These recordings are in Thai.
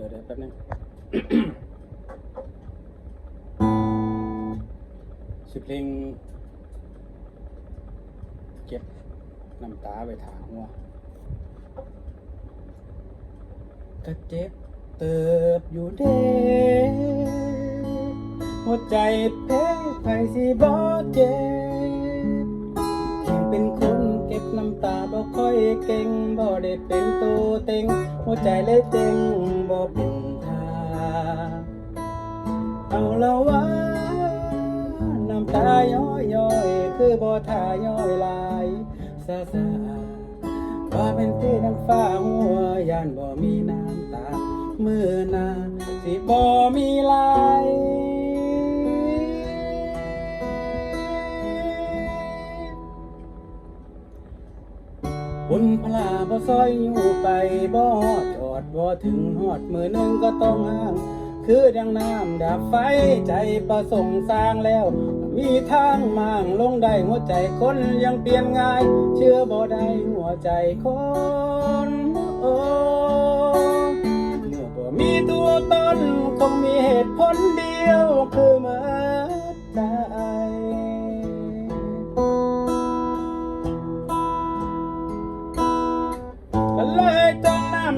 ดี๋ยวเดี๋ยวแป๊บนึงสิเพลง เก็บน้ำตาไปถางหัวก็เจ็บเติบอยู่เด้หัวใจเพ้ใครสิบ่เจ็บยังเป็นคนเก็บน้ำตาบ่ค่อยเก่งบ่ได้เป็นตัวเต็ง หัวใจเลยเต็ง บ่เป็นทาเอาละว่าน้ำตาย้อยย้อยๆคือบ่ทาย้อยลายซาซาว่าเป็นที่น้ำฟ้าหัวยานบ่มีน้ำตามือนาสิบ่มีลายบุญพลา บ่ซอยอยู่ไปบ่ฮอดจอดบ่ถึงฮอดมือหนึ่งก็ต้องห้ามคือดังน้ำดับไฟใจประสงค์สร้างแล้ว มีทางมั่งลงได้หัวใจคนยังเปลี่ยนง่าย เชื่อบ่ได้หัวใจคนโอ้เมื่อบ่มีตัวตนคงมีเหตุผล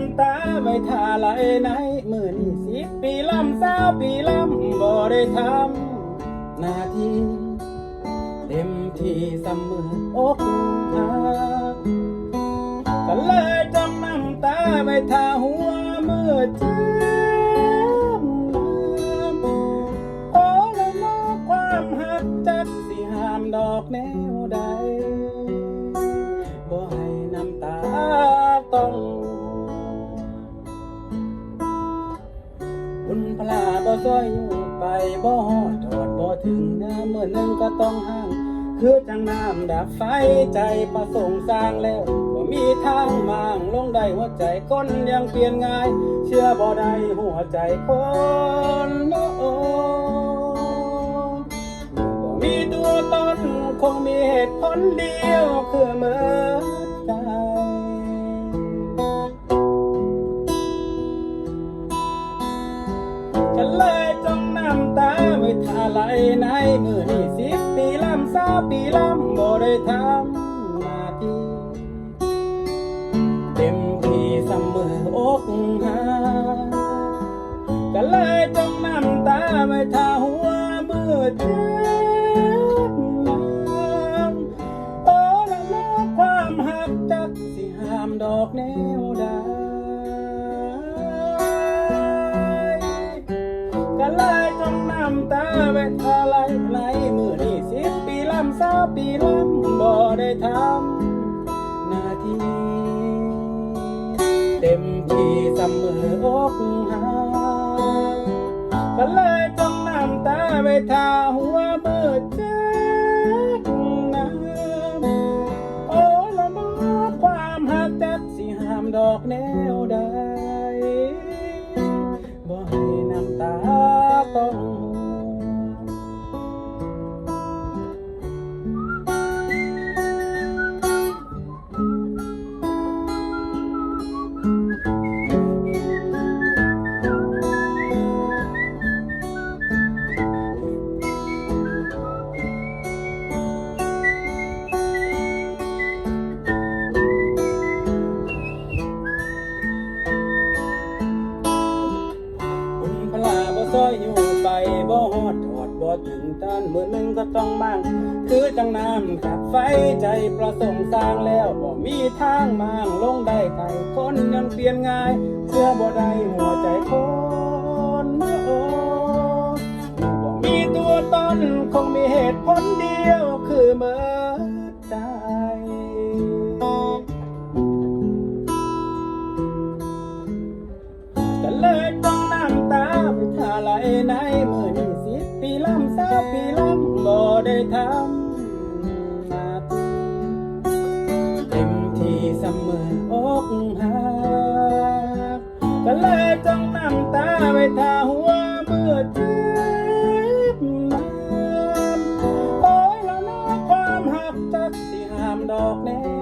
ำตาไว้ท่าไหลในมือนี่สิบปีลำสาวปีลำบ่ได้ทำหน้าที่เต็มที่เสมออกหักก็เลยจ้องน้ำตาไว้ท่าหัวมือเจ็บน้ำโอ้ละนอความหักจักสิหามดอกแนวใดบ่ให้น้ำตาต้อง ซอยอยู่ไปบ่ฮอดจอดบ่ถึงน้ำเมื่อหนึงก็ต้องห่าง คือจังน้ำดับไฟใจประสงค์สร้างแล้วบ่มีทางมางลงได้หัวใจคนยังเปลี่ยนง่าย เชื่อบ่ได้หัวใจคนโอ้มีตัวตนคงมีเหตุผลเดียวคือเมื่อ ไว้ท่าหัวมือเจ็บน้ำโอ้ละลอความหักจักสิห้ามดอกแนวใดก็เลยจ้องน้ำตาไว้ท่าไหลไหลมือนี่สิบปีลำสาวปีลำบ่ได้ทำหน้าที่เต็มที่เสมออกหาก็ ถ้าหัวเบิดจ็บน้ำโอ้ละมอความหักจักสิหามดอกแนว ฮอดจอดบ่ถึงตานมือหนึ่งก็ต้องมั่งคือจังน้ำกับไฟใจประสงค์สร้างแล้วบ่มีทางมั่งลงได้ไกลคนยังเปลี่ยนง่าย เชื่อบ่ได้หัวใจคนโอ้บ่มีตัวตนคงมีเหตุผลเดียวคือเมื่อใจก็เลยต้องน้ำตาไปท่าไหลในมือนี่สิบ ปีลำสาปีลำบ่ได้ทำหน้าเต็มที่เสมออกหักก็เลยต้องน้ำตาไปทาหัวเมื่อเจ็บน้ำโอ้ยละน้อความหักจักสิห้ามดอกแน่